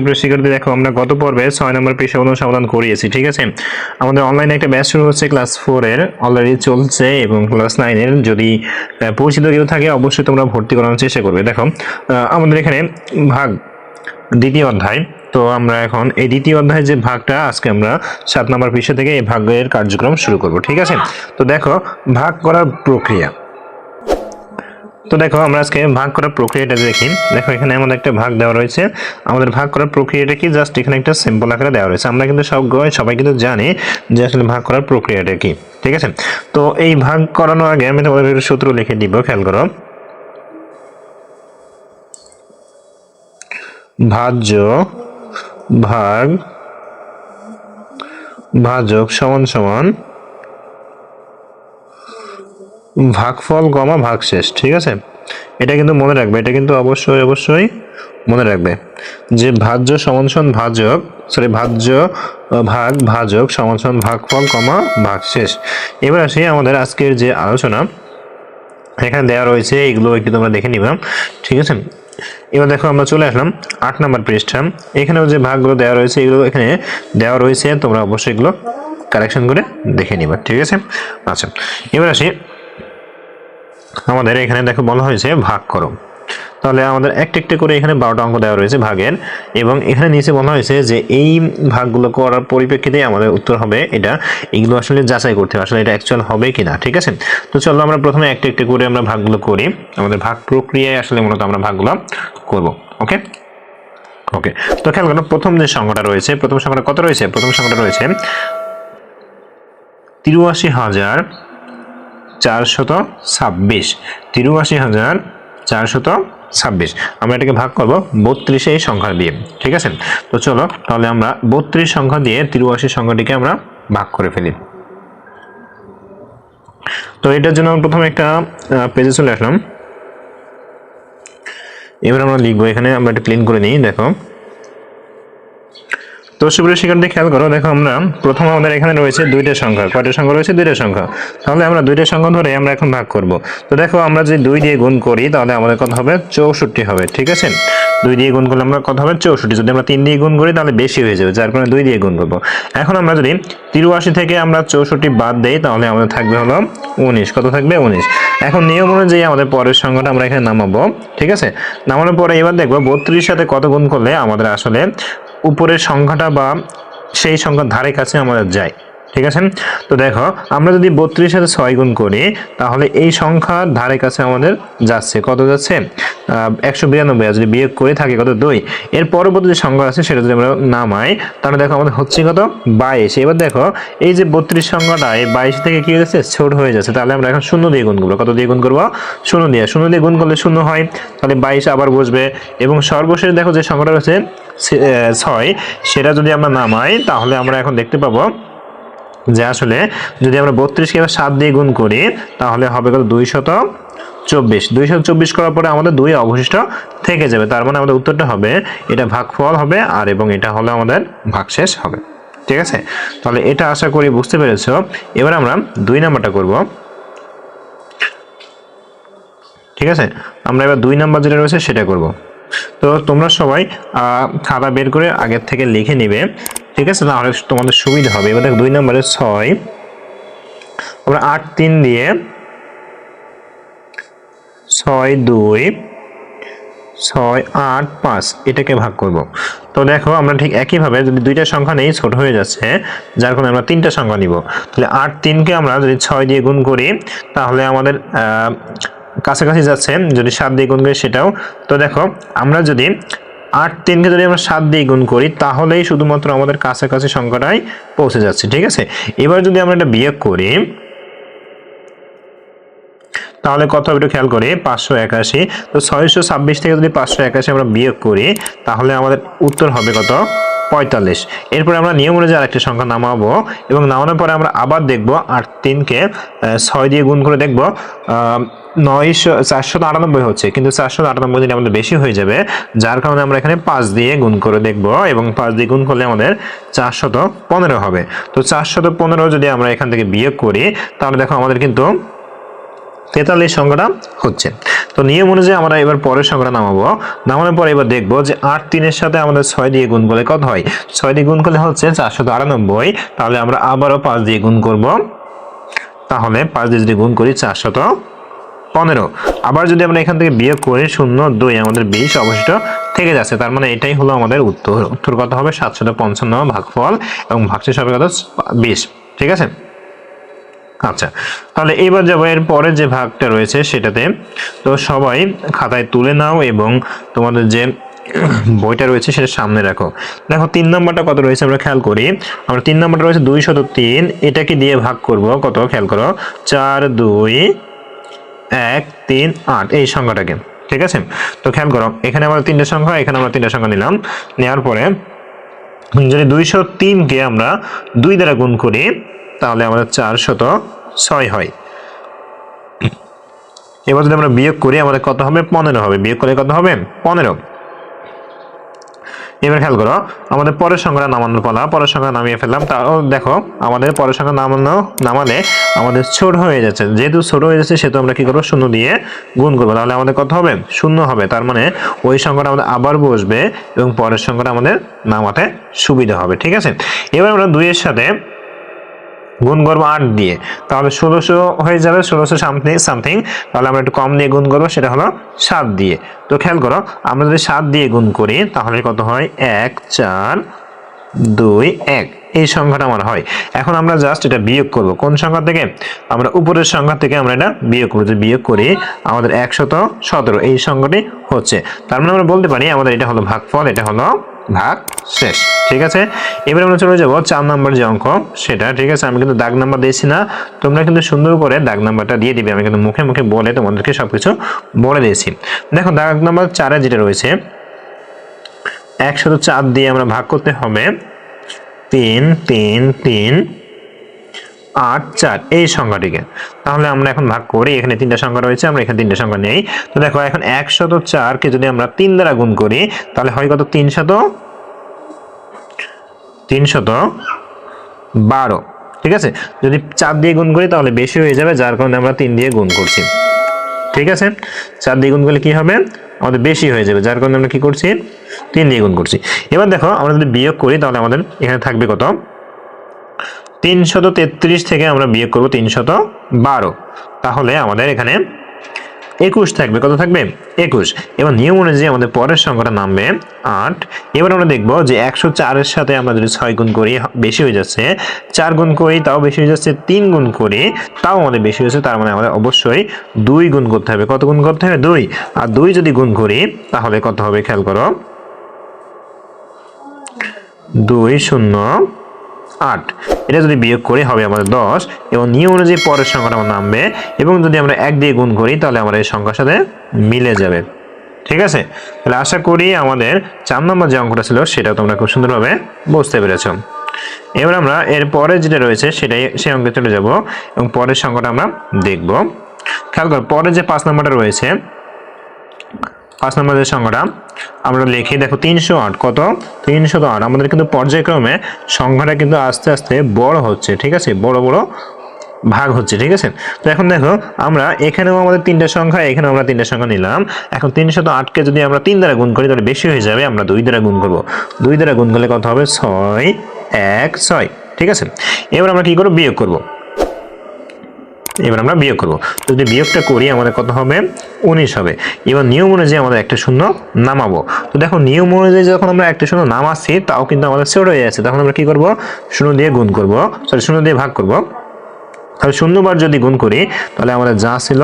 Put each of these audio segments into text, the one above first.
সুপ্রিয় শিক্ষার্থী, দেখো আমরা গত পর্বে ছয় নম্বর পেশা অনু সমাধান করিয়েছি, ঠিক আছে? আমাদের অনলাইনে একটা ব্যাচ শুরু হচ্ছে ক্লাস ফোর এর অলরেডি চলছে এবং ক্লাস নাইনের যদি পরিচিত কেউ থাকে, অবশ্যই তোমরা ভর্তি করানোর চেষ্টা করবে। দেখো আমাদের এখানে ভাগ দ্বিতীয় অধ্যায়। তো আমরা এখন এই দ্বিতীয় অধ্যায়ের যে ভাগটা, আজকে আমরা সাত নম্বর পৃষ্ঠা থেকে এই ভাগের কার্যক্রম শুরু করব, ঠিক আছে? তো দেখো, ভাগ করার প্রক্রিয়া। তো দেখো, আমরা আজকে ভাগ করার প্রক্রিয়াটা দেখি, দেখো এখানে আমাদের একটা ভাগ দেওয়া রয়েছে। আমাদের ভাগ করার প্রক্রিয়াটা কি? জাস্ট এখানে একটা সিম্পল আকারে দেওয়া রয়েছে। আমরা কিন্তু সব সবাই কিন্তু জানি যে আসলে ভাগ করার প্রক্রিয়াটা কি। ঠিক আছে? তো এই ভাগ করানোর আগে আমি তোমাদের সূত্র লিখে দিব, খেয়াল করো। ভাজ্য ভাগ ভাজক সমান সমান ভাগফল কমা ভাগশেষ, ঠিক আছে? এটা কিন্তু মনে রাখবে, এটা কিন্তু অবশ্যই অবশ্যই মনে রাখবে যে ভাজ্য সমান সমান ভাজক সরি ভাজ্য ভাগ, ভাজক সমান সমান ভাগফল কমা ভাগশেষ। এবার আসি আমাদের আজকের যে আলোচনা। এখানে দেওয়া রয়েছে, এগুলো একটু তোমরা দেখে নিবা, ঠিক আছে? এবার দেখো, আমরা চলে আসলাম আট নম্বর পৃষ্ঠা। এখানেও যে ভাগগুলো দেওয়া রয়েছে, এগুলো এখানে দেওয়া রয়েছে, তোমরা অবশ্যই এগুলো কারেকশন করে দেখে নিবা, ঠিক আছে? আচ্ছা এবার আসি আমাদের এখানে দেখো বলা হয়েছে ভাগ করো। তাহলে আমাদের একটা একটা করে এখানে বারোটা অঙ্ক দেওয়া রয়েছে ভাগের, এবং এখানে নিচে বলা হয়েছে যে এই ভাগগুলো করার পরিপ্রেক্ষিতে আমাদের উত্তর হবে এটা এগুলো আসলে যাচাই করতে হবে, আসলে এটা অ্যাকচুয়াল হবে কিনা, ঠিক আছে? তো চলো আমরা প্রথমে একটা একটা করে আমরা ভাগগুলো করি। আমাদের ভাগ প্রক্রিয়ায় আসলে মূলত আমরা ভাগগুলো করব, ওকে? ওকে, তো খেয়াল করো প্রথম যে সংখ্যাটা রয়েছে, প্রথম সংখ্যাটা কত রয়েছে? প্রথম সংখ্যাটা রয়েছে তিরুয়াশি হাজার চারশত ছাব্বিশ। তিরুয়াশি হাজার চারশত ছাব্বিশ। আমরা এটাকে ভাগ করব বত্রিশে এই সংখ্যা দিয়ে, ঠিক আছে? তো চলো, তাহলে আমরা বত্রিশ সংখ্যা দিয়ে তিরুয়াশি সংখ্যাটিকে আমরা ভাগ করে ফেলি। তো এটার জন্য প্রথমে একটা পেজে চলে আসলাম। এবার আমরা লিখব, এখানে আমরা এটা ক্লিন করে নিই, দেখো। তো সুপ্রিয় শিক্ষার্থী, খেয়াল করো, দেখো আমরা প্রথম আমাদের এখানে রয়েছে দুইটা সংখ্যা। কয়টা সংখ্যা রয়েছে? দুইটা সংখ্যা। তাহলে আমরা দুইটা সংখ্যা ধরে আমরা এখন ভাগ করব। তো দেখো, আমরা যদি দুই দিয়ে গুণ করি, তাহলে আমাদের কত হবে? চৌষট্টি হবে, ঠিক আছে? দুই দিয়ে গুণ করলে আমরা কত হবে? চৌষট্টি। যদি আমরা তিন দিয়ে গুণ করি, তাহলে বেশি হয়ে যাবে, যার কারণে দুই দিয়ে গুণ করব। এখন আমরা যদি তিরুয়াশি থেকে আমরা চৌষট্টি বাদ দেই, তাহলে আমাদের থাকবে হলো উনিশ। কত থাকবে? উনিশ। এখন নিয়ম অনুযায়ী আমাদের পরের সংখ্যাটা আমরা এখানে নামাবো, ঠিক আছে? নামানোর পরে এবার দেখব, বত্রিশ সাথে কত গুণ করলে আমাদের আসলে উপরের সংখ্যাটা বা সেই সংখ্যার ধারে কাছে আমাদের যায়। ঠিক আছে? তো দেখো, আমরা যদি বত্রিশ সাথে ছয় গুণ করি, তাহলে এই সংখ্যার ধারে কাছে আমাদের যাচ্ছে। কত যাচ্ছে? একশো বিরানব্বই। যদি বিয়োগ করে থাকে, কত? দুই। এর পরবর্তী যে সংখ্যা আছে, সেটা যদি আমরা নামাই, তাহলে দেখো আমাদের হচ্ছে কত? বাইশ। এবার দেখো, এই যে বত্রিশ সংখ্যাটা, এই বাইশ থেকে কি হয়ে যাচ্ছে? ছোট হয়ে যাচ্ছে। তাহলে আমরা এখন শূন্য দিয়ে গুণ করব। কত দিয়ে গুণ করব? শূন্য দিয়ে। শূন্য দিয়ে গুণ করলে শূন্য হয়। তাহলে বাইশ আবার বসবে। এবং সর্বশেষ দেখো যে সংখ্যাটা রয়েছে ছয়। সেটা যদি আমরা নামাই, তাহলে আমরা এখন দেখতে পাবো যে আসলে যদি আমরা বত্রিশকে এবার সাত দিয়ে গুণ করি, তাহলে হবে কত? দুই শত চব্বিশ। দুইশো চব্বিশ করার পরে আমাদের দুই অবশিষ্ট থেকে যাবে। তার মানে আমাদের উত্তরটা হবে এটা ভাগফল হবে আর এবং এটা হলে আমাদের ভাগশেষ হবে। ঠিক আছে? তাহলে এটা আশা করি বুঝতে পেরেছ। এবার আমরা দুই নাম্বারটা করব। ঠিক আছে? আমরা এবার দুই নাম্বার যেটা রয়েছে সেটা করব। তো তোমরা সবাই খাতা বের করে আগের থেকে লিখে নিবে। ঠিক আছে? তাহলে তোমাদের সুবিধা হবে। এবার দেখো, দুই নম্বরে ছয়। আমরা আট, তিন দিয়ে ছয়, দুই, ছয়, আট, পাঁচ, এটাকে ভাগ করব। তো দেখো, আমরা ঠিক একইভাবে যদি দুইটা সংখ্যা নেই, ছোট হয়ে যাচ্ছে, যার কারণে আমরা তিনটা সংখ্যা নিব। তাহলে আট, তিনকে আমরা যদি ছয় দিয়ে গুণ করি, তাহলে আমাদের কাছাকাছি যাচ্ছে। যদি সাত দিয়ে গুণ করি, সেটাও। তো দেখো, আমরা যদি আট তিনকে যদি আমরা সাত দিয়ে গুণ করি, তাহলেই শুধুমাত্র আমাদের কাছাকাছি সংখ্যাটাই পৌঁছে যাচ্ছে, ঠিক আছে? এবার যদি আমরা এটা বিয়োগ করি, তাহলে কত হবে একটু খেয়াল করি, পাঁচশো একাশি। তো ছয়শো ছাব্বিশ থেকে যদি পাঁচশো একাশি আমরা বিয়োগ করি, তাহলে আমাদের উত্তর হবে কত? পঁয়তাল্লিশ। এরপরে আমরা নিয়ম অনুযায়ী আরেকটি সংখ্যা নামাবো এবং নামানোর পরে আমরা আবার দেখব আট তিনকে ছয় দিয়ে গুণ করে দেখব নয়শো, চারশো আটানব্বই হচ্ছে। কিন্তু চারশো আটানব্বই দিলে আমাদের বেশি হয়ে যাবে, যার কারণে আমরা এখানে পাঁচ দিয়ে গুণ করে দেখব এবং পাঁচ দিয়ে গুণ করলে আমাদের চারশত পনেরো হবে। তো চারশত পনেরো যদি আমরা এখান থেকে বিয়োগ করি, তাহলে দেখো আমাদের কিন্তু তেতাল্লিশ সংখ্যাটা হচ্ছে। তো নিয়ম অনুযায়ী আমরা এবার পরের সংখ্যাটা নামাবো। নামানোর পরে এবার দেখব যে আট তিনের সাথে আমাদের ছয় দিয়ে গুণ করলে কত হয়? ছয় দিয়ে গুণ করলে হচ্ছে চারশো আটানব্বই। তাহলে আমরা আবারও পাঁচ দিয়ে গুণ করব। তাহলে পাঁচ দিয়ে যদি গুণ করি চারশত পনেরো। আবার যদি আমরা এখান থেকে বিয়োগ করি শূন্য দুই, আমাদের বিশ অবশিষ্ট থেকে যাচ্ছে। তার মানে এটাই হলো আমাদের উত্তর। উত্তর কত হবে? সাতশত পঞ্চান্ন ভাগফল এবং ভাগশেষ হবে কত? বিশ। ঠিক আছে? আচ্ছা তাহলে এবার যাব এর পরের যে ভাগটা রয়েছে সেটাতে। তো সবাই খাতায় তুলে নাও এবং তোমাদের যে বইটা রয়েছে সেটা সামনে রাখো। দেখো, তিন নম্বরটা কত রয়েছে আমরা খেয়াল করি। আমরা তিন নম্বরটা রয়েছে দুই শত তিন। এটাকে দিয়ে ভাগ করব। কত? খেয়াল করো। চার, দুই, এক, তিন, আট। এই সংখ্যাটাকে। ঠিক আছে? তো খেয়াল করো, এখানে আমরা তিনটে সংখ্যা, এখানে আমরা তিনটে সংখ্যা নিলাম। নেওয়ার পরে যদি দুইশো তিনকে আমরা দুই দ্বারা গুণ করি তাহলে আমাদের চারশত ছয় হয়। এবার যদি আমরা বিয়োগ করি, আমাদের কত হবে? পনেরো হবে। বিয়োগ করলে কত হবে? পনেরো। এবার খেয়াল করো, আমাদের পরের সংখ্যাটা নামানোর পালা। পরের সংখ্যা নামিয়ে ফেললাম। তাও দেখো, আমাদের পরের সংখ্যা নামানো, নামালে আমাদের ছোট হয়ে যাচ্ছে। যেহেতু ছোট হয়ে যাচ্ছে, সেহেতু আমরা কি করব? শূন্য দিয়ে গুণ করব। তাহলে আমাদের কত হবে? শূন্য হবে। তার মানে ওই সংখ্যাটা আমাদের আবার বসবে এবং পরের সংখ্যাটা আমাদের নামাতে সুবিধা হবে। ঠিক আছে? এবার আমরা দুইয়ের সাথে গুণ করব আট দিয়ে। তাহলে ষোলোশো হয়ে যাবে, ষোলোশো সামথিং সামথিং। তাহলে আমরা একটু কম দিয়ে গুণ করব, সেটা হলো সাত দিয়ে। তো খেয়াল করো, আমরা যদি সাত দিয়ে গুণ করি, তাহলে কত হয়? এক, চার, দুই, এক। এই সংখ্যাটা আমার হয়। এখন আমরা জাস্ট এটা বিয়োগ করব। কোন সংখ্যা থেকে? আমরা উপরের সংখ্যা থেকে আমরা এটা বিয়োগ করব। বিয়োগ করি, আমাদের একশত সতেরো। এই সংখ্যাটি হচ্ছে। তার মানে আমরা বলতে পারি, আমাদের এটা হলো ভাগফল, এটা হলো ভাগ শেষ ঠিক আছে? এবার আমরা চলে যাব চার নাম্বার যে অঙ্ক, সেটা, ঠিক আছে? আমি কিন্তু দাগ নাম্বার দিয়েছি না। তোমরা কিন্তু সুন্দর করে দাগ নাম্বারটা দিয়ে দিবে। আমি কিন্তু মুখে মুখে বলে তোমাদেরকে সবকিছু বলে দিয়েছি। দেখো, দাগ নাম্বার চারে যেটা রয়েছে একশত চার দিয়ে আমরা ভাগ করতে হবে। তিন তিন তিন, আট, চার, এই সংখ্যাটিকে। তাহলে আমরা এখন ভাগ করি। এখানে তিনটা সংখ্যা রয়েছে, আমরা এখানে তিনটা সংখ্যা নেই। তো দেখো, এখন একশত চারকে যদি আমরা তিন দ্বারা গুণ করি, তাহলে হয় কত? তিনশত তিনশত বারো। ঠিক আছে? যদি চার দিয়ে গুণ করি তাহলে বেশি হয়ে যাবে, যার কারণে আমরা তিন দিয়ে গুণ করছি। ঠিক আছে? চার দিয়ে গুণ করলে কি হবে? আমাদের বেশি হয়ে যাবে, যার কারণে আমরা কি করছি? তিন দিয়ে গুণ করছি। এবার দেখো, আমরা যদি বিয়োগ করি তাহলে আমাদের এখানে থাকবে কত? তিনশত তেত্রিশ থেকে আমরা বিয়োগ করব তিনশত বারো। তাহলে আমাদের এখানে একুশ থাকবে। কত থাকবে? একুশ। এবার নিয়ম অনুযায়ী আমাদের পরের সংখ্যাটা নামবে আট। এবার আমরা দেখব যে একশো চারের সাথে আমরা যদি ছয় গুণ করি বেশি হয়ে যাচ্ছে, চার গুণ করি, তাও বেশি হয়ে যাচ্ছে, তিন গুণ করি, তাও আমাদের বেশি হয়েছে, তার মানে আমাদের অবশ্যই দুই গুণ করতে হবে। কত গুণ করতে হবে? দুই। আর দুই যদি গুণ করি, তাহলে কত হবে? খেয়াল করো। দুই শূন্য আট। এটা যদি বিয়োগ করি, হবে আমাদের দশ, এবং নিয়ম অনুযায়ী পরের সংখ্যাটা আমার নামবে, এবং যদি আমরা এক দিয়ে গুণ করি, তাহলে আমরা এই সংখ্যার সাথে মিলে যাবে। ঠিক আছে? তাহলে আশা করি আমাদের চার নম্বর যে অঙ্কটা ছিল সেটা তোমরা খুব সুন্দরভাবে বুঝতে পেরেছ। এবার আমরা এর পরে যেটা রয়েছে, সেটাই, সেই অঙ্কে চলে যাব, এবং পরের সংখ্যাটা আমরা দেখব। খেয়াল কর পরে যে পাঁচ নম্বরটা রয়েছে পাঁচ নম্বর যে সংখ্যাটা, আমরা লিখি, দেখো তিনশো আট, কত? তিনশো আট। আমাদের কিন্তু পর্যায়ক্রমে সংখ্যাটা কিন্তু আস্তে আস্তে বড় হচ্ছে, ঠিক আছে? বড় বড় ভাগ হচ্ছে, ঠিক আছে? তো এখন দেখো, আমরা এখানেও আমাদের তিনটা সংখ্যা, এখানেও আমরা তিনটা সংখ্যা নিলাম। এখন তিনশত আটকে যদি আমরা তিন দ্বারা গুণ করি, তাহলে বেশি হয়ে যাবে, আমরা দুই দ্বারা গুণ করব। দুই দ্বারা গুণ করলে কত হবে? ছয়, এক, ছয়, ঠিক আছে? এবার আমরা কি করব? বিয়োগ করব। এবার আমরা বিয়োগ করব। তো যদি বিয়োগটা করি, আমাদের কত হবে? উনিশ হবে। এবার নিয়ম অনুযায়ী আমাদের একটা শূন্য নামাবো। তো দেখো, নিয়ম অনুযায়ী যখন আমরা একটা শূন্য নামাচ্ছি, তাও কিন্তু আমাদের ছোট হয়ে যাচ্ছে। তখন আমরা কী করব? শূন্য দিয়ে গুণ করব। সরি, শূন্য দিয়ে ভাগ করব। তাহলে শূন্যবার যদি গুণ করি, তাহলে আমাদের যা ছিল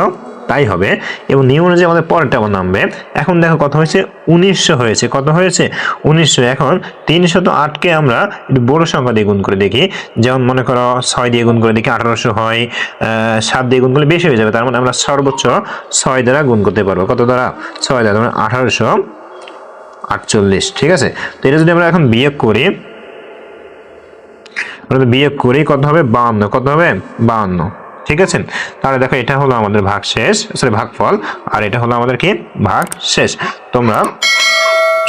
তাই হবে। এবং নিয়ম অনুযায়ী আমাদের পরেরটা আবার নামবে। এখন দেখো কত হয়েছে? উনিশশো হয়েছে। কত হয়েছে? উনিশশো। এখন তিনশত আটকে আমরা একটু বড় সংখ্যা দিয়ে গুণ করে দেখি। যেমন মনে করো ছয় দিয়ে গুণ করে দেখি আঠারোশো হয় সাত দিয়ে গুণ করলে বেশি হয়ে যাবে। তার মানে আমরা সর্বোচ্চ ছয় দ্বারা গুণ করতে পারব। কত দ্বারা? ছয় দ্বারা। মানে আঠারোশো আটচল্লিশ। ঠিক আছে? তো এটা যদি আমরা এখন বিয়োগ করি, আমরা বিয়োগ করি, কত হবে? বাহান্ন। কত হবে? বাহান্ন। ঠিক আছে? তাহলে দেখো, এটা হলো আমাদের ভাগ শেষ সরি ভাগফল, আর এটা হলো আমাদের কি? ভাগ শেষ তোমরা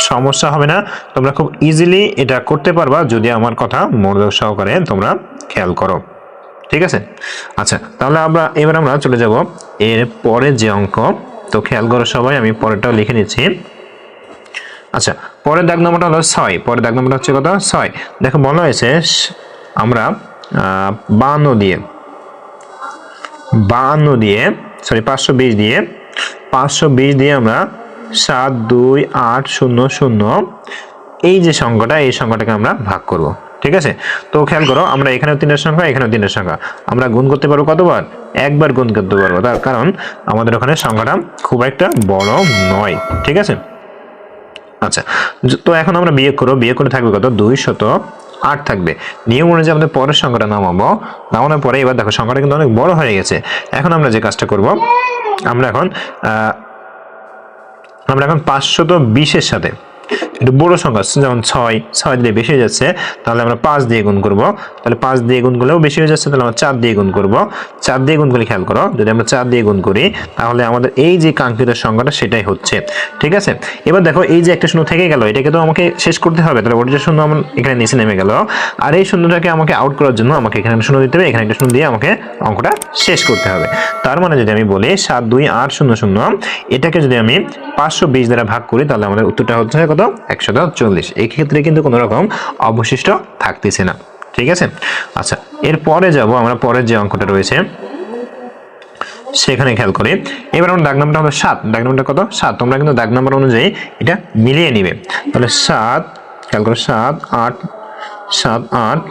সমস্যা হবে না, তোমরা খুব ইজিলি এটা করতে পারবা, যদি আমার কথা মনোযোগ সহকারে তোমরা খেয়াল করো। ঠিক আছে? আচ্ছা তাহলে আমরা, এবার আমরা চলে যাব এর পরে যে অঙ্ক। তো খেয়াল করো সবাই, আমি পরেরটাও লিখে নিচ্ছি। আচ্ছা পরের দাগ নম্বরটা হলো ছয়। পরের দাগ নম্বরটা হচ্ছে কত? ছয়। দেখো, বলা হয়েছে আমরা বান্ন দিয়ে বাহান্ন দিয়ে সরি পাঁচশো বিশ দিয়ে, পাঁচশো বিশ দিয়ে আমরা সাত, দুই, আট, শূন্য শূন্য, এই যে সংখ্যাটা, এই সংখ্যাটাকে আমরা ভাগ করব, ঠিক আছে? তো খেয়াল করো, আমরা এখানেও তিনটা সংখ্যা, এখানেও তিনটা সংখ্যা। আমরা গুণ করতে পারব কতবার? একবার গুণ করতে পারব, তার কারণ আমাদের ওখানে সংখ্যাটা খুব একটা বড় নয়, ঠিক আছে? আচ্ছা তো এখন আমরা বিয়োগ করব, বিয়োগ করে থাকবে কত? দুই শত আট থাকবে। নিয়ম অনুযায়ী আমাদের পরের সংখ্যাটা নামাবো। নামানোর পরে এবার দেখো সংখ্যাটা কিন্তু অনেক বড় হয়ে গেছে। এখন আমরা যে কাজটা করব, আমরা এখন আমরা এখন পাঁচশত বিশের সাথে একটু বড় সংখ্যা যেমন ছয় ছয় দিয়ে বেশি হয়ে যাচ্ছে, তাহলে আমরা পাঁচ দিয়ে গুণ করব। তাহলে পাঁচ দিয়ে গুণ করলেও বেশি হয়ে যাচ্ছে, তাহলে আমরা চার দিয়ে গুণ করব। চার দিয়ে গুণ করে খেয়াল করো, যদি আমরা চার দিয়ে গুণ করি, তাহলে আমাদের এই যে কাঙ্ক্ষিত সংখ্যাটা সেটাই হচ্ছে। ঠিক আছে? এবার দেখো, এই যে একটা শূন্য থেকে গেল, এটাকে তো আমাকে শেষ করতে হবে, তাহলে ওটা শূন্য আমার এখানে নিচে নেমে গেল, আর এই শূন্যটাকে আমাকে আউট করার জন্য আমাকে এখানে শূন্য দিতে হবে, এখানে একটা শূন্য দিয়ে আমাকে অঙ্কটা শেষ করতে হবে। তার মানে যদি আমি বলি সাত, দুই, আট, শূন্য শূন্য, এটাকে যদি আমি পাঁচশো বিশ দ্বারা ভাগ করি, তাহলে আমাদের উত্তরটা হচ্ছে কত একশত চল্লিশ। এই ক্ষেত্রে কিন্তু কোনো রকম অবশিষ্ট থাকতেছে না। ঠিক আছে? আচ্ছা এরপরে যাব আমরা, পরের যে অঙ্কটা রয়েছে, সেখানে খেয়াল করি। এবার আমরা দাগ নাম্বারটা হলো সাত। দাগ নাম্বারটা কত? সাত। তোমরা কিন্তু দাগ নাম্বার অনুযায়ী এটা মিলিয়ে নিবে। তাহলে সাত, খেয়াল করো, সাত, আট সাত, আট,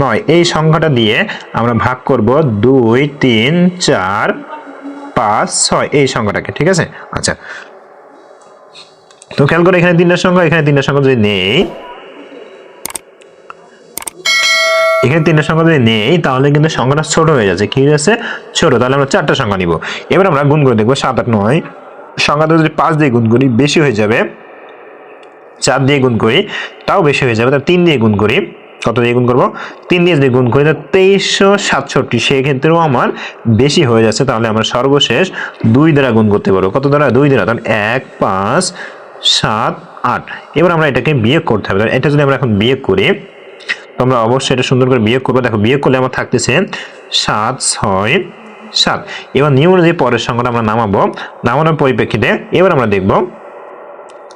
নয়। এই সংখ্যাটা দিয়ে আমরা ভাগ করব দুই, তিন, চার, পাঁচ, ছয়। এই সংখ্যাটাকে, ঠিক আছে? আচ্ছা তো খেয়াল করে, এখানে তিনটা সংখ্যা, এখানে তিনটা সংখ্যা যদি নেই, এখানে তিনটা সংখ্যা যদি নেই, তাহলে কিন্তু সংখ্যাটা ছোট হয়ে যাচ্ছে। কি হয়ে ছোট। তাহলে আমরা চারটা সংখ্যা নিব। এবার আমরা গুণ করে দেখব, সাত আট নয়। সংখ্যাটা যদি পাঁচ দিয়ে গুণ করি, বেশি হয়ে যাবে। চার দিয়ে গুণ করি, তাও বেশি হয়ে যাবে। তার তিন দিয়ে গুণ করি, কত দিয়ে গুণ করব? তিন দিয়ে যদি গুণ করি, তাহলে তেইশশো সাতষট্টি। সেক্ষেত্রেও আমার বেশি হয়ে যাচ্ছে। তাহলে আমরা সর্বশেষ দুই দ্বারা গুণ করতে পারব। কত দ্বারা? দুই দ্বারা। তাহলে এক, পাঁচ সাত, আট। এবার আমরা এটাকে বিয়োগ করতে হবে। এটা যদি আমরা এখন বিয়োগ করি, তো আমরা অবশ্যই এটা সুন্দর করে বিয়োগ করব। দেখো, বিয়োগ করলে আমার থাকতেছে সাত, ছয়, সাত। এবার নিয়ম অনুযায়ী পরের সংখ্যাটা আমরা নামাবো। নামানোর পরিপ্রেক্ষিতে এবার আমরা দেখব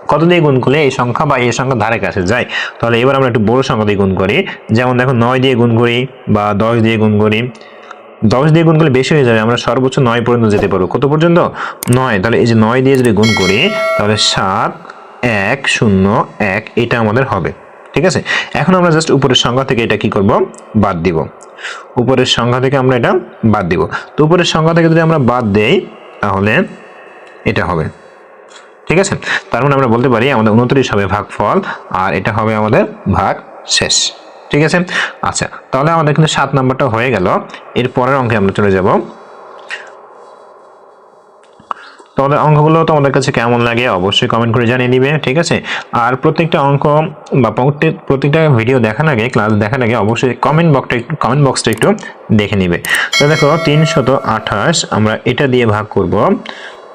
কত দিয়ে গুণ করলে এই সংখ্যা বা এই সংখ্যা ধারে কাছে যায়। তাহলে এবার আমরা একটু বড় সংখ্যা দিয়ে গুণ করি। যেমন দেখো, নয় দিয়ে গুণ করি বা দশ দিয়ে গুণ করি। দশ দিয়ে গুণ করলে বেশি হয়ে যাবে, আমরা সর্বোচ্চ নয় পর্যন্ত যেতে পারব। কত পর্যন্ত? নয়। তাহলে এই যে নয় দিয়ে যদি গুণ করি, তাহলে সাত, এক, শূন্য, এক, এটা আমাদের হবে। ঠিক আছে? এখন আমরা জাস্ট উপরের সংখ্যা থেকে এটা কি করব? বাদ দিব। উপরের সংখ্যা থেকে আমরা এটা বাদ দিব। তো উপরের সংখ্যা থেকে যদি আমরা বাদ দেই, তাহলে এটা হবে। ঠিক আছে? তার মানে আমরা বলতে পারি আমাদের উনত্রিশ হবে ভাগ ফল আর এটা হবে আমাদের ভাগ শেষ ঠিক আছে? আচ্ছা তাহলে আমাদের কিন্তু সাত নাম্বারটা হয়ে গেল। এর পরের অঙ্কে আমরা চলে যাব। তোমাদের অঙ্কগুলো তোমাদের কাছে কেমন লাগে অবশ্যই কমেন্ট করে জানিয়ে দিবে, ঠিক আছে? আর প্রত্যেকটা অঙ্ক বা প্রত্যেক, প্রত্যেকটা ভিডিও দেখার আগে ক্লাস দেখার আগে অবশ্যই কমেন্ট বক্সটা একটু কমেন্ট বক্সটা একটু দেখে নিবে। তো দেখো তিনশত আঠাশ, আমরা এটা দিয়ে ভাগ করব।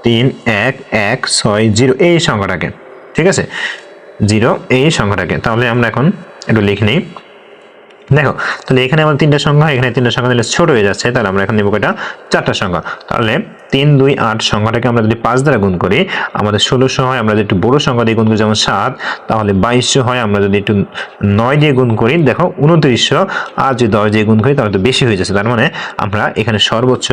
তিন, এক এক, ছয়, জিরো, এই সংখ্যাটাকে, ঠিক আছে? জিরো, এই সংখ্যাটাকে। তাহলে আমরা এখন একটু লিখে নিই। দেখো, তাহলে এখানে আমার তিনটা সংখ্যা, এখানে তিনটা সংখ্যা দিলে ছোট হয়ে যাচ্ছে, তাহলে আমরা এখন নেব কয়টা? চারটা সংখ্যা। তাহলে তিন, দুই, আট সংখ্যাটাকে আমরা যদি পাঁচ দ্বারা গুণ করি, আমাদের ষোলোশো হয়, আমরা যদি একটু বড় সংখ্যা দিয়ে গুণ করি, যেমন সাত, তাহলে বাইশশো হয়, আমরা যদি একটু নয় দিয়ে গুণ করি, দেখো উনত্রিশশো আর যদি দশ দিয়ে গুণ করি, তাহলে তো বেশি হয়ে যাচ্ছে, তার মানে আমরা এখানে সর্বোচ্চ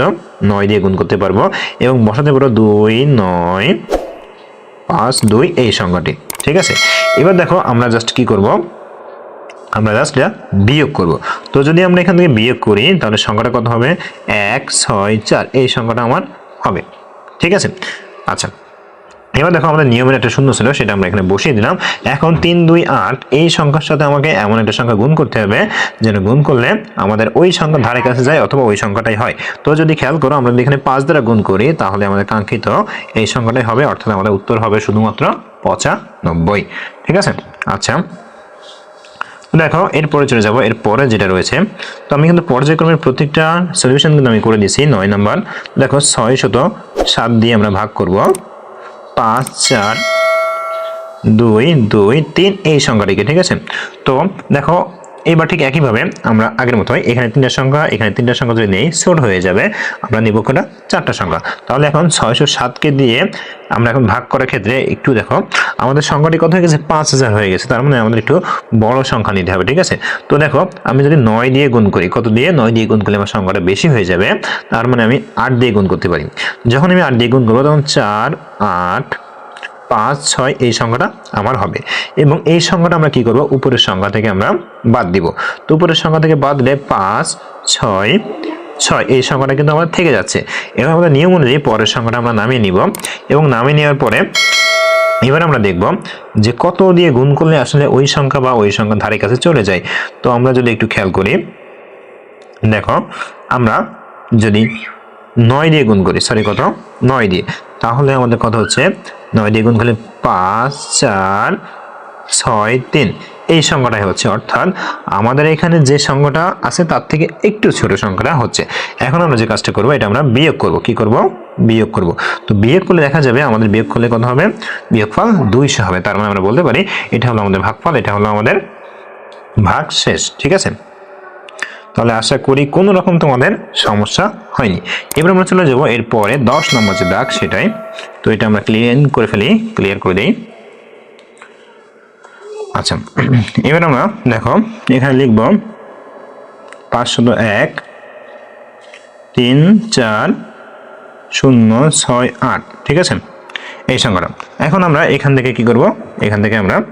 নয় দিয়ে গুণ করতে পারব, এবং বসাতে পারব দুই, নয়, পাঁচ, দুই, এই সংখ্যাটি, ঠিক আছে? এবার দেখো আমরা জাস্ট কি করব? আমরা জাস্ট এটা বিয়োগ করব। তো যদি আমরা এখান থেকে বিয়োগ করি, তাহলে সংখ্যাটা কত হবে? এক, ছয়, চার। এই সংখ্যাটা আমার হবে। ঠিক আছে? আচ্ছা। এবার দেখো আমাদের নিয়মের একটা শূন্য ছিল, সেটা আমরা এখানে বসিয়ে দিলাম। এখন তিন, দুই, আট, এই সংখ্যার সাথে আমাকে এমন একটা সংখ্যা গুণ করতে হবে যেন গুণ করলে আমাদের ওই সংখ্যা ধারে কাছে যায় অথবা ওই সংখ্যাটাই হয়। তো যদি খেয়াল করো, আমরা যদি এখানে পাঁচ দ্বারা গুণ করি, তাহলে আমাদের কাঙ্ক্ষিত এই সংখ্যাটাই হবে, অর্থাৎ আমাদের উত্তর হবে শুধুমাত্র পঁচানব্বই। ঠিক আছে? আচ্ছা। দেখো, এরপরে চলে যাব, এরপরে যেটা রয়েছে, তো আমি কিন্তু পর্যায়ক্রমের প্রত্যেকটা সলিউশন কিন্তু আমি করে দিয়েছি, নয় নাম্বার। দেখো, ছয় শত সাত দিয়ে আমরা ভাগ করব। পাঁচ, চার, দুই দুই, তিন, এই সংখ্যাটিকে, ঠিক আছে? তো দেখো এইবার ঠিক একইভাবে আমরা আগের মতোই এখানে তিনটা সংখ্যা, এখানে তিনটা সংখ্যা যদি নেই, ছোট হয়ে যাবে। আমরা নিব কোটা চারটা সংখ্যা। তাহলে এখন ছয়শো সাতকে দিয়ে আমরা এখন ভাগ করার ক্ষেত্রে একটু দেখো, আমাদের সংখ্যাটি কত হয়ে গেছে? পাঁচ হাজার হয়ে গেছে। তার মানে আমাদের একটু বড় সংখ্যা নিতে হবে, ঠিক আছে? তো দেখো, আমি যদি নয় দিয়ে গুণ করি, কত দিয়ে? নয় দিয়ে গুণ করলে আমার সংখ্যাটা বেশি হয়ে যাবে। তার মানে আমি আট দিয়ে গুণ করতে পারি। যখন আমি আট দিয়ে গুণ করব, তখন চার আট পাঁচ, ছয় এই সংখ্যাটা আমার হবে। এবং এই সংখ্যাটা আমরা কি করব? উপরের সংখ্যা থেকে আমরা বাদ দিব। তো উপরের সংখ্যা থেকে বাদ দিলে পাঁচ, ছয় ছয় এই সংখ্যাটা কিন্তু আমাদের থেকে যাচ্ছে। এবার আমাদের নিয়ম অনুযায়ী পরের সংখ্যাটা আমরা নামিয়ে নিব। এবং নামিয়ে নেওয়ার পরে এবার আমরা দেখব যে কত দিয়ে গুণ করলে আসলে ওই সংখ্যা বা ওই সংখ্যার ধারে কাছে চলে যায়। তো আমরা যদি একটু খেয়াল করি, দেখো আমরা যদি নয় দিয়ে গুণ করি সরি কত? নয় দিয়ে। তাহলে আমাদের কথা হচ্ছে? নয় দিয়ে গুণ করলে পাঁচ, চার, ছয়, তিন। এই সংখ্যাটাই হচ্ছে, অর্থাৎ আমাদের এখানে যে সংখ্যাটা আছে তার থেকে একটু ছোট সংখ্যাটা হচ্ছে। এখন আমরা যে কাজটা করব, এটা আমরা বিয়োগ করব। কি করব? বিয়োগ করব। তো বিয়োগ করলে দেখা যাবে আমাদের বিয়োগ করলে কত হবে? বিয়োগফল দুইশো হবে। তার মানে আমরা বলতে পারি, এটা হলো আমাদের ভাগফল, এটা হলো আমাদের ভাগ শেষ ঠিক আছে? তাহলে আশা করি কোনো রকম তোমাদের সমস্যা হয়নি। এবার আমরা চলে যাব এরপরে দশ নম্বর যে দাগ সেটাই। তো এটা আমরা ক্লিয়ার করে ফেলি ক্লিয়ার করে দিই। আচ্ছা এবার আমরা দেখো, এখানে লিখব পাঁচশত এক, তিন, চার, শূন্য, ছয়, আট, ঠিক আছে? এই সংখ্যাটা। এখন আমরা এখান থেকে কি করব? এখান থেকে আমরা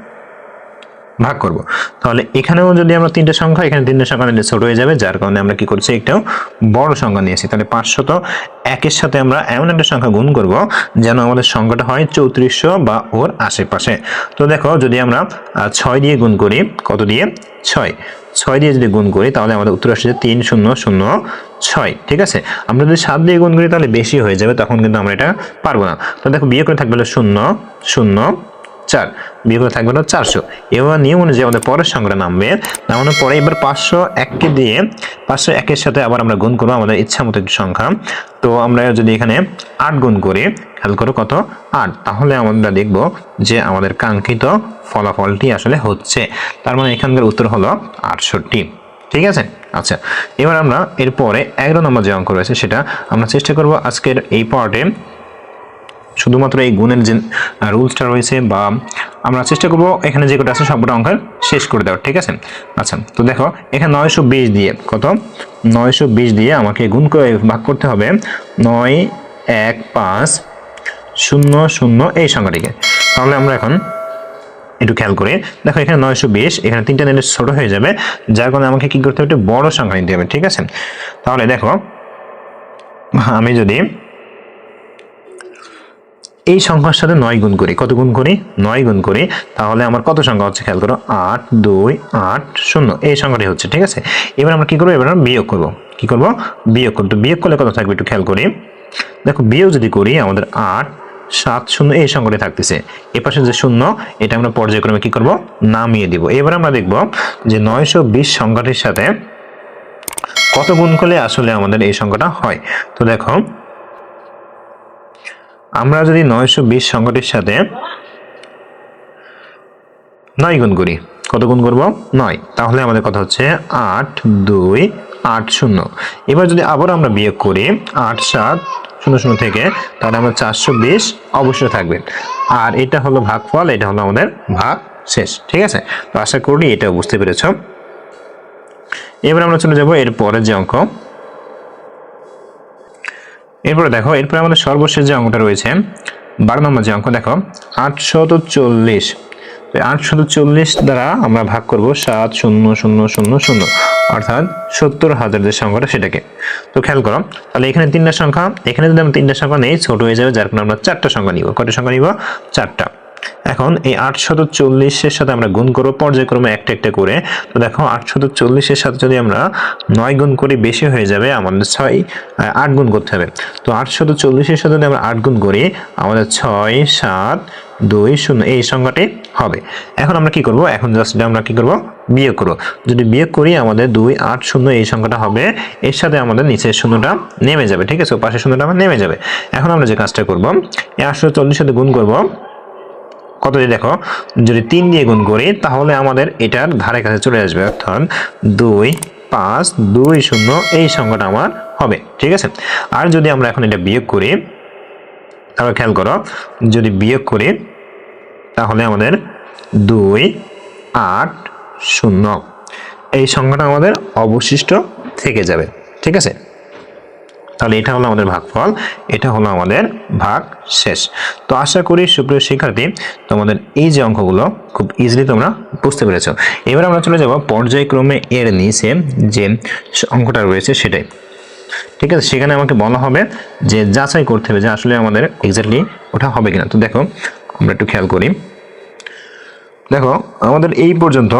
ভাগ করব। তাহলে এখানেও যদি আমরা তিনটে সংখ্যা, এখানে তিনটে সংখ্যা নিলে ছোট হয়ে যাবে, যার কারণে আমরা কি করছি, একটাও বড় সংখ্যা নিয়েছি। তাহলে পাঁচশত একের সাথে আমরা এমন একটা সংখ্যা গুণ করব যেন আমাদের সংখ্যাটা হয় চৌত্রিশশো বা ওর আশেপাশে। তো দেখো, যদি আমরা ছয় দিয়ে গুণ করি, কত দিয়ে? ছয়। ছয় দিয়ে যদি গুণ করি, তাহলে আমাদের উত্তর আসছে তিন শূন্য শূন্য ছয়, ঠিক আছে? আমরা যদি সাত দিয়ে গুণ করি, তাহলে বেশি হয়ে যাবে, তখন কিন্তু আমরা এটা পারব না। তো দেখো বিয়ে করে থাকবে শূন্য শূন্য চার। বিয়োগ থাকবে হলো চারশো। এবার নিয়ম অনুযায়ী আমাদের পরের সংখ্যাটা নামবে। নামানোর পরে এবার পাঁচশো এককে দিয়ে পাঁচশো একের সাথে আবার আমরা গুণ করব আমাদের ইচ্ছা মতো একটি সংখ্যা। তো আমরা যদি এখানে আট গুণ করি, খেয়াল করো কত? আট। তাহলে আমরা দেখব যে আমাদের কাঙ্ক্ষিত ফলাফলটি আসলে হচ্ছে। তার মানে এখানকার উত্তর হলো আটষট্টি। ঠিক আছে? আচ্ছা। এবার আমরা এরপরে এগারো নম্বর যে অঙ্ক রয়েছে সেটা আমরা চেষ্টা করব আজকের এই পার্টে শুধুমাত্র এই গুণের যে রুলসটা রয়েছে বা আমরা চেষ্টা করব এখানে যে কটা আছে সবটা অঙ্কের শেষ করে দেওয়ার, ঠিক আছে? আচ্ছা তো দেখো, এখানে নয়শো বিশ দিয়ে কত? নয়শো বিশ দিয়ে আমাকে গুণ করে ভাগ করতে হবে নয়, এক, পাঁচ, শূন্য শূন্য এই সংখ্যাটিকে। তাহলে আমরা এখন একটু খেয়াল করে। দেখো, এখানে নয়শো বিশ, এখানে তিনটা নিলে ছোট হয়ে যাবে, যার কারণে আমাকে কি করতে হবে? একটু বড় সংখ্যা নিতে হবে, ঠিক আছে? তাহলে দেখো, আমি যদি এই সংখ্যার সাথে নয় গুণ করি। কত গুণ করি? নয় গুণ করি। তাহলে আমার কত সংখ্যা হচ্ছে? খেয়াল করো, আট, দুই, আট, শূন্য। এই সংখ্যাটি হচ্ছে, ঠিক আছে? এবার আমরা কি করব? এবার আমরা বিয়োগ করব। কি করব? বিয়োগ করব। তো বিয়োগ করলে কত থাকবে একটু খেয়াল করি। দেখো, বিয়োগ যদি করি, আমাদের আট, সাত, শূন্য, এই সংখ্যাটি থাকতেছে। এ পাশে যে শূন্য, এটা আমরা পর্যায়ক্রমে কি করব? নামিয়ে দিব। এবার আমরা দেখব যে নয়শো বিশ সংখ্যাটির সাথে কত গুণ করলে আসলে আমাদের এই সংখ্যাটা হয়? তো দেখো আমরা যদি নয়শো বিশ সংখ্যাটির সাথে নয় গুণ করি, কত গুণ করব? নয়। তাহলে আমাদের কথা হচ্ছে আট, দুই, আট, শূন্য। এবার যদি আবার আমরা বিয়োগ করি, আট, সাত, শূন্য শূন্য থেকে, তাহলে আমরা চারশো বিশ অবশ্যই থাকবে। আর এটা হলো ভাগফল, এটা হলো আমাদের ভাগ শেষ ঠিক আছে? তো আশা করি এটা বুঝতে পেরেছ। এবার আমরা চলে যাব এর পরের যে অঙ্ক। এরপরে দেখো, এরপরে আমাদের সর্বশেষ যে অঙ্কটা রয়েছে, বারো নম্বর যে অঙ্ক, দেখো আটশত চল্লিশ আটশত চল্লিশ দ্বারা আমরা ভাগ করব সাত শূন্য শূন্য শূন্য শূন্য, অর্থাৎ সত্তর হাজার যে সংখ্যাটা সেটাকে। তো খেয়াল করো, তাহলে এখানে তিনটা সংখ্যা, এখানে যদি আমরা তিনটা সংখ্যা নেই, ছোট হয়ে যাবে, যার কারণে আমরা চারটা সংখ্যা নিব। কটা সংখ্যা নিব? চারটা। এখন এই আটশত চল্লিশের সাথে আমরা গুণ করব, পর্যায়ক্রমে একটা একটা করে। তো দেখো, আটশত চল্লিশের সাথে যদি আমরা নয় গুণ করি, বেশি হয়ে যাবে আমাদের ছয় আট গুণ করতে হবে। তো আটশত চল্লিশের সাথে যদি আমরা আট গুণ করি, আমাদের ছয়, সাত, দুই, শূন্য, এই সংখ্যাটি হবে। এখন আমরা কি করব? এখন জাস্ট আমরা কি করব? বিয়োগ করব। যদি বিয়োগ করি, আমাদের দুই, আট, শূন্য, এই সংখ্যাটা হবে। এর সাথে আমাদের নিচের শূন্যটা নেমে যাবে, ঠিক আছে? পাশের শূন্যটা আমার নেমে যাবে। এখন আমরা যে কাজটা করব, এই আটশো চল্লিশ সাথে গুণ করব কত দিয়ে দেখো? যদি তিন দিয়ে গুণ করি, তাহলে আমাদের এটার ধারে কাছে চলে আসবে। অর্থাৎ দুই, পাঁচ, দুই শূন্য, এই সংখ্যাটা আমার হবে। ঠিক আছে? আর যদি আমরা এখন এটা বিয়োগ করি, তাহলে খেয়াল করো, যদি বিয়োগ করি, তাহলে আমাদের দুই, আট, শূন্য, এই সংখ্যাটা আমাদের অবশিষ্ট থেকে যাবে। ঠিক আছে? তাহলে এটা হলো আমাদের ভাগফল, এটা হলো আমাদের ভাগ শেষ তো আশা করি সুপ্রিয় শিক্ষার্থী, তোমাদের এই যে অঙ্কগুলো খুব ইজিলি তোমরা বুঝতে পেরেছ। এবার আমরা চলে যাব পর্যায়ক্রমে এর নিচে যে অঙ্কটা রয়েছে সেটাই। ঠিক আছে, সেখানে আমাকে বলা হবে যে যাচাই করতে হবে যে আসলে আমাদের এক্স্যাক্টলি ওটা হবে কিনা। তো দেখো, আমরা একটু খেয়াল করি। দেখো, আমাদের এই পর্যন্ত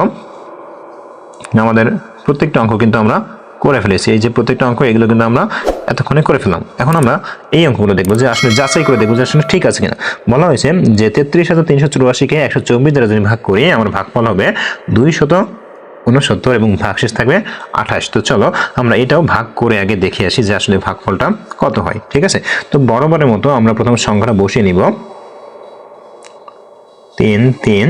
আমাদের প্রত্যেকটা অঙ্ক কিন্তু আমরা করে ফেলেছি। এই যে প্রত্যেকটা অঙ্ক, এগুলো কিন্তু আমরা এতক্ষণে করে ফেললাম। এখন আমরা এই অঙ্কগুলো দেখব যে আসলে যাচাই করে দেখব যে আসলে ঠিক আছে কিনা। বলা হয়েছে যে তেত্রিশ হাজার তিনশো চুরাশিকে একশো চব্বিশ দ্বারা যদি ভাগ করি, আমার ভাগফল হবে দুই শত উনসত্তর এবং ভাগশেষ থাকবে আঠাশ। তো চলো, আমরা এটাও ভাগ করে আগে দেখে আসি যে আসলে ভাগফলটা কত হয়, ঠিক আছে? তো বরাবরের মতো আমরা প্রথম সংখ্যাটা বসিয়ে নিব। তিন তিন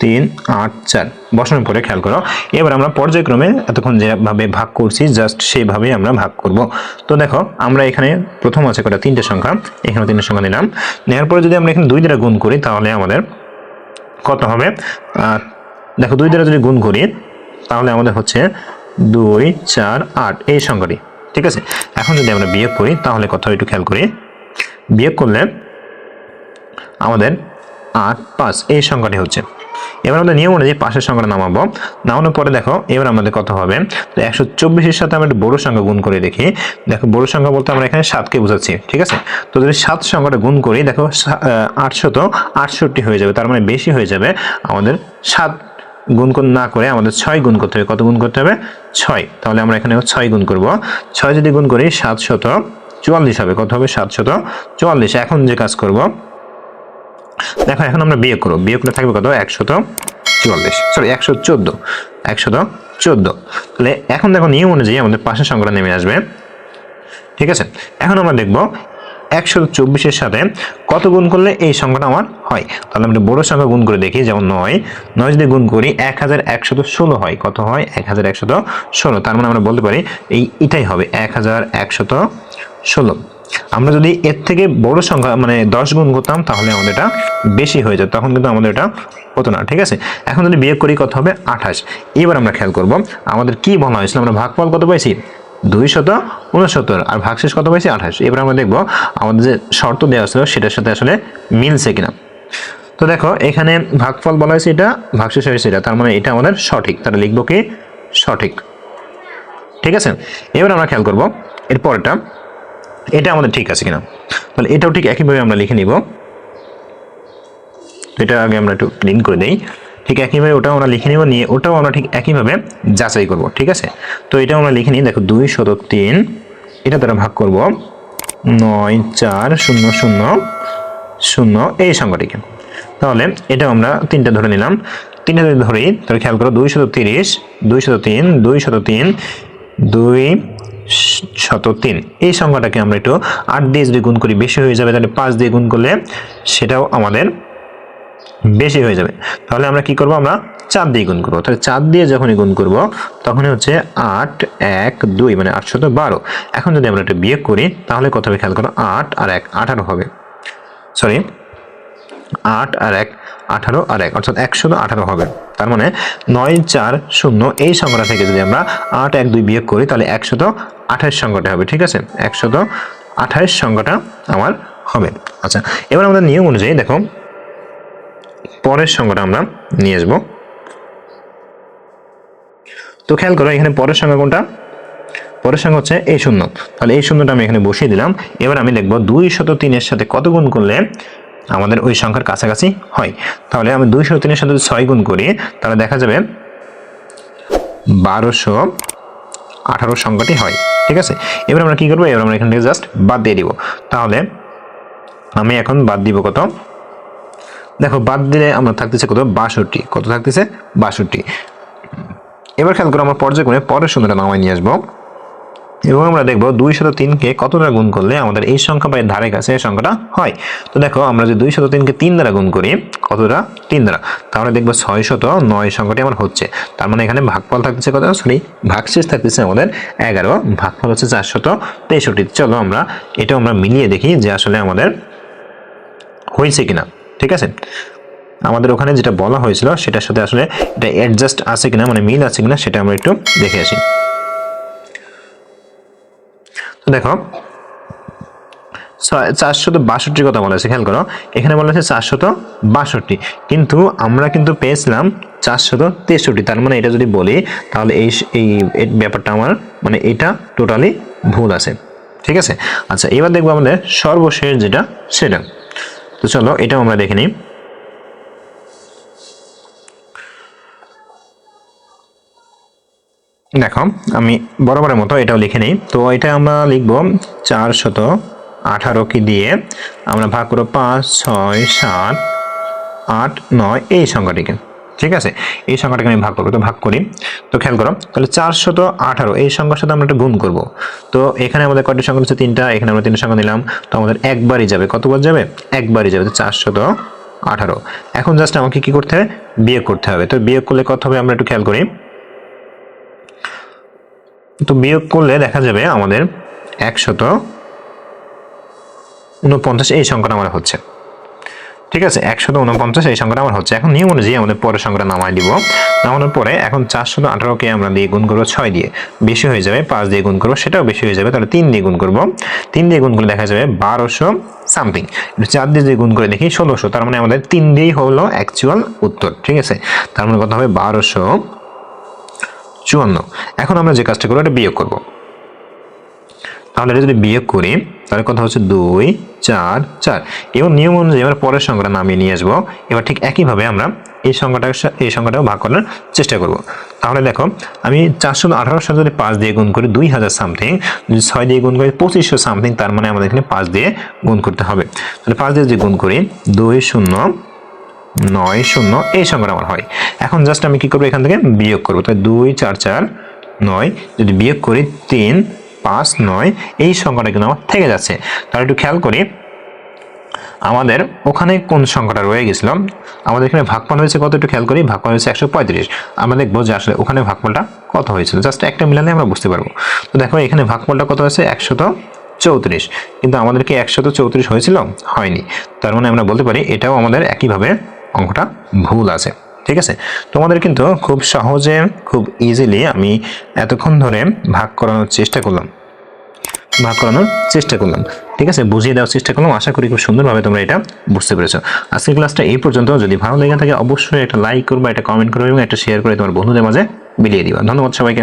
তিন, আট, চার। বসানোর পরে খেয়াল করো। এবার আমরা পর্যায়ক্রমে এতক্ষণ যেভাবে ভাগ করছি জাস্ট সেইভাবেই আমরা ভাগ করব। তো দেখো, আমরা এখানে প্রথম আছে কটা তিনটে সংখ্যা। এখানে তিনটে সংখ্যা নিলাম। নেওয়ার পরে যদি আমরা এখানে দুই দ্বারা গুণ করি, তাহলে আমাদের কত হবে? দেখো, দুই দ্বারা যদি গুণ করি, তাহলে আমাদের হচ্ছে দুই, চার, আট, এই সংখ্যাটি। ঠিক আছে? এখন যদি আমরা বিয়োগ করি, তাহলে কত একটু খেয়াল করি। বিয়োগ করলে আমাদের আট, পাঁচ, এই সংখ্যাটি হচ্ছে। এবার আমাদের নিয়ম অনুযায়ী পাশের সংখ্যাটা নামাবো। নামানোর পরে দেখো, এবার আমাদের কত হবে? তো একশো চব্বিশের সাথে আমরা বড় সংখ্যা গুণ করে দেখি। দেখো, বড় সংখ্যা বলতে আমরা এখানে সাতকে বোঝাচ্ছি, ঠিক আছে? তো যদি সাত সংখ্যাটা গুণ করি, দেখো আটশত আটষট্টি হয়ে যাবে, তার মানে বেশি হয়ে যাবে। আমাদের সাত গুণ না করে আমাদের ছয় গুণ করতে হবে। কত গুণ করতে হবে? ছয়। তাহলে আমরা এখানে ছয় গুণ করব। ছয় যদি গুণ করি, সাতশত চুয়াল্লিশ হবে। কত হবে? সাতশত চুয়াল্লিশ। এখন যে কাজ করব দেখো, এখন আমরা বিয়োগ করব। বিয়োগ করে থাকবে কত? একশত চুয়াল্লিশ। সরি একশো চোদ্দ। একশত চোদ্দ। তাহলে এখন দেখো, নিয়ম অনুযায়ী আমাদের পাশের সংখ্যাটা নেমে আসবে। ঠিক আছে? এখন আমরা দেখব একশো চব্বিশের সাথে কত গুণ করলে এই সংখ্যাটা আমার হয়? তাহলে আমরা বড় সংখ্যা গুণ করে দেখি, যেমন নয়। নয় যদি গুণ করি এক হাজার একশত ষোলো হয়। কত হয়? এক হাজার একশত ষোলো। তার মানে আমরা বলতে পারি, এই এটাই হবে এক হাজার একশত ষোলো। আমরা যদি এর থেকে বড় সংখ্যা মানে দশ গুণ করতাম, তাহলে আমাদের এটা বেশি হয়ে যেত। তখন কিন্তু আমাদের এটা হতো না, ঠিক আছে? এখন যদি বিয়োগ করি, কত হবে? আঠাশ। এবার আমরা খেয়াল করব, আমাদের কি বলা হয়েছিল? আমরা ভাগফল কত পাইছি? দুই শত উনসত্তর। আর ভাগশেষ কত পাইছি? আঠাশ। এবার আমরা দেখব, আমাদের যে শর্ত দেওয়া ছিল, সেটার সাথে আসলে মিলছে কিনা। তো দেখো, এখানে ভাগফল বলা হয়েছে এটা, ভাগশেষ হয়েছে এটা। তার মানে এটা আমাদের সঠিক। তাহলে লিখব কি? সঠিক। ঠিক আছে? এবার আমরা খেয়াল করব এরপরটা এটা আমাদের ঠিক আছে কিনা? তাহলে এটাও ঠিক একইভাবে আমরা লিখে নিব। এটা আগে আমরা একটু ক্লিন করে দিই। ঠিক একইভাবে ওটাও আমরা লিখে নিব, নিয়ে ওটাও আমরা ঠিক একইভাবে যাচাই করব, ঠিক আছে? তো এটাও আমরা লিখে নিই, দেখো দুই শত তিন, এটা দ্বারা ভাগ করব। নয়, চার, শূন্য শূন্য শূন্য, এই সংখ্যাটিকে। তাহলে এটা আমরা তিনটা ধরে নিলাম। তিনটা ধরি, তাহলে খেয়াল করো, দুই শত তিরিশ, দুই শত তিন, দুই শত তিন, দুই শত তিন। এই সংখ্যাটাকে আমরা একটু আট দিয়ে যদি গুণ করি, বেশি হয়ে যাবে, তাহলে পাঁচ দিয়ে গুণ করলে সেটাও আমাদের বেশি হয়ে যাবে। তাহলে আমরা কি করব? আমরা চার দিয়ে গুণ করব। তাহলে চার দিয়ে যখনই গুণ করব, তখনই হচ্ছে আট, এক, দুই মানে আটশত বারো। এখন যদি আমরা এটা বিয়োগ করি, তাহলে কত হবে? খেয়াল করো, আট আর এক, আঠারো হবে। সরি আট আর এক আঠারো আর এক, অর্থাৎ একশত আঠারো হবে। তার মানে নয় চার শূন্য, এই সংখ্যাটা থেকে যদি আমরা আট, এক, দুই বিয়োগ করি, তাহলে একশত আঠাশ সংখ্যাটা হবে, ঠিক আছে? একশত আঠাশ সংখ্যাটা আমার হবে। আচ্ছা এবার আমাদের নিয়ম অনুযায়ী দেখো, পরের সংখ্যাটা আমরা নিয়ে আসব। তো খেয়াল করো, এখানে পরের সংখ্যা কোনটা? পরের সংখ্যা হচ্ছে এই শূন্য। তাহলে এই শূন্যটা আমি এখানে বসিয়ে দিলাম। এবার আমি লিখব দুই শত তিনের সাথে কত গুণ করলে আমাদের ওই সংখ্যার কাছাকাছি হয়। তাহলে আমি দুইশো তিনের সাথে ছয় গুণ করি, তাহলে দেখা যাবে বারোশো আঠারো সংখ্যাটি হয়। ঠিক আছে? এবার আমরা কি করব? এবার আমরা এখান থেকে জাস্ট বাদ দিয়ে দিব। তাহলে আমি এখন বাদ দিব কত? দেখো, বাদ দিলে আমরা থাকতেছে কত? বাষট্টি। কত থাকতেছে? বাষট্টি। এবার খেয়াল করো, আমরা পর্যায়ক্রমে পরের শূন্যটা নামায় নিয়ে আসব। এবং আমরা দেখব দুই শত তিনকে কত দ্বারা গুণ করলে আমাদের এই সংখ্যা বা ধারে কাছে এই সংখ্যাটা হয়। তো দেখো, আমরা যদি দুই শত তিনকে তিন দ্বারা গুণ করি কত দ্বারা তিন দ্বারা। তাহলে দেখব ছয় শত নয় সংখ্যাটি আমার হচ্ছে। তার মানে এখানে ভাগফল থাকতেছে কত? সরি ভাগশেষ থাকতেছে আমাদের এগারো। ভাগফল হচ্ছে চারশত তেষট্টি। চলো আমরা এটা আমরা মিলিয়ে দেখি যে আসলে আমাদের হয়েছে কিনা। ঠিক আছে? আমাদের ওখানে যেটা বলা হয়েছিল, সেটার সাথে আসলে এটা অ্যাডজাস্ট আছে কিনা মানে মিল আছে কিনা, সেটা আমরা একটু দেখে আসি। তো দেখো চারশত বাষট্টির কথা বলা খেয়াল করো। এখানে বলা হয়েছে চারশত বাষট্টি। কিন্তু আমরা কিন্তু পেয়েছিলাম চারশত তেষট্টি। তার মানে এটা যদি বলি, তাহলে এই এই ব্যাপারটা আমার মানে এটা টোটালি ভুল আছে। ঠিক আছে? আচ্ছা এবার দেখব আমাদের সর্বশেষ যেটা, সেটা। তো চলো, এটাও আমরা দেখে নিই। দেখো, আমি বরাবরের মতো এটাও লিখে নিই। তো এটা আমরা লিখব চার শত আঠারোকে দিয়ে আমরা ভাগ করব পাঁচ, ছয়, সাত, আট, নয়, এই সংখ্যাটিকে, ঠিক আছে? এই সংখ্যাটাকে আমি ভাগ করব, তো ভাগ করি। তো খেয়াল করো, তাহলে চারশত আঠারো, এই সংখ্যার সাথে আমরা একটা গুণ করব। তো এখানে আমাদের কয়টি সংখ্যা হচ্ছে? তিনটা, এখানে আমরা তিনটা সংখ্যা নিলাম, তো আমাদের একবারই যাবে। কতবার যাবে? একবারই যাবে, তো চারশত আঠারো। এখন জাস্ট আমাকে কি করতে হবে? বিয়োগ করতে হবে। তো বিয়োগ করলে কত হবে? আমরা একটু খেয়াল করি। তো বিয়োগ করলে দেখা যাবে আমাদের একশত উনপঞ্চাশ এই সংখ্যাটা আমার হচ্ছে। ঠিক আছে, একশত উনপঞ্চাশ এই সংখ্যাটা আমার হচ্ছে। এখন নিয়ম অনুযায়ী আমাদের পরের সংখ্যাটা নামাই দিব। নামানোর পরে এখন চারশত আঠারোকে আমরা দিয়ে গুণ করব ছয় দিয়ে। বেশি হয়ে যাবে, পাঁচ দিয়ে গুণ করব, সেটাও বেশি হয়ে যাবে, তাহলে তিন দিয়ে গুণ করব। তিন দিয়ে গুণ করলে দেখা যাবে বারোশো সামথিং। চার দিয়ে যদি গুণ করে দেখি, ষোলোশো, তার মানে আমাদের তিন দিয়েই হলো অ্যাকচুয়াল উত্তর, ঠিক আছে? তার মানে কথা হবে? বারোশো চুয়ান্ন। এখন আমরা যে কাজটা করব, এটা বিয়োগ করব। তাহলে এটা যদি বিয়োগ করি, তাহলে কথা হচ্ছে দুই, চার চার। এবং নিয়ম অনুযায়ী আমরা পরের সংখ্যাটা নামিয়ে নিয়ে আসব। এবার ঠিক একইভাবে আমরা এই সংখ্যাটা, এই সংখ্যাটাও ভাগ করার চেষ্টা করব। তাহলে দেখো, আমি চারশো আঠারোর সাথে যদি পাঁচ দিয়ে গুণ করি, দুই হাজার সামথিং যদি ছয় দিয়ে গুণ করি, পঁচিশশো সামথিং তার মানে আমাদের এখানে পাঁচ দিয়ে গুণ করতে হবে। তাহলে পাঁচ দিয়ে যদি গুণ করি, দুই শূন্য নয় শূন্য। এই সংখ্যাটা আমার হয়। এখন জাস্ট আমি কি করব এখান থেকে? বিয়োগ করব। তাই দুই, চার চার, নয়, যদি বিয়োগ করি তিন, পাঁচ, নয়, এই সংখ্যাটা কিন্তু আমার থেকে যাচ্ছে। তাহলে একটু খেয়াল করি, আমাদের ওখানে কোন সংখ্যাটা রয়ে গেছিলাম? আমাদের এখানে ভাগফল হয়েছে কত একটু খেয়াল করি? ভাগফল হয়েছে একশো পঁয়ত্রিশ। আমরা দেখব যে আসলে ওখানে ভাগফলটা কত হয়েছিল? জাস্ট একটা মিলালে আমরা বুঝতে পারব। তো দেখো, এখানে ভাগফলটা কত হয়েছে? একশত চৌত্রিশ। কিন্তু আমাদের কি একশত চৌত্রিশ হয়েছিল? হয়নি। তার মানে আমরা বলতে পারি এটাও আমাদের একইভাবে অঙ্কটা ভুল আছে, ঠিক আছে? তোমাদের কিন্তু খুব সহজে, খুব ইজিলি আমি এতক্ষণ ধরে ভাগ করানোর চেষ্টা করলাম। ভাগ করানোর চেষ্টা করলাম, ঠিক আছে? বুঝিয়ে দেওয়ার চেষ্টা করলাম, আশা করি খুব সুন্দরভাবে তোমরা এটা বুঝতে পেরেছ। আজকের ক্লাসটা এই পর্যন্ত, যদি ভালো লেগে থাকে অবশ্যই একটা লাইক করবা, একটা কমেন্ট করবে এবং একটা শেয়ার করে তোমার বন্ধুদের মাঝে বিলিয়ে দিবা। ধন্যবাদ সবাইকে।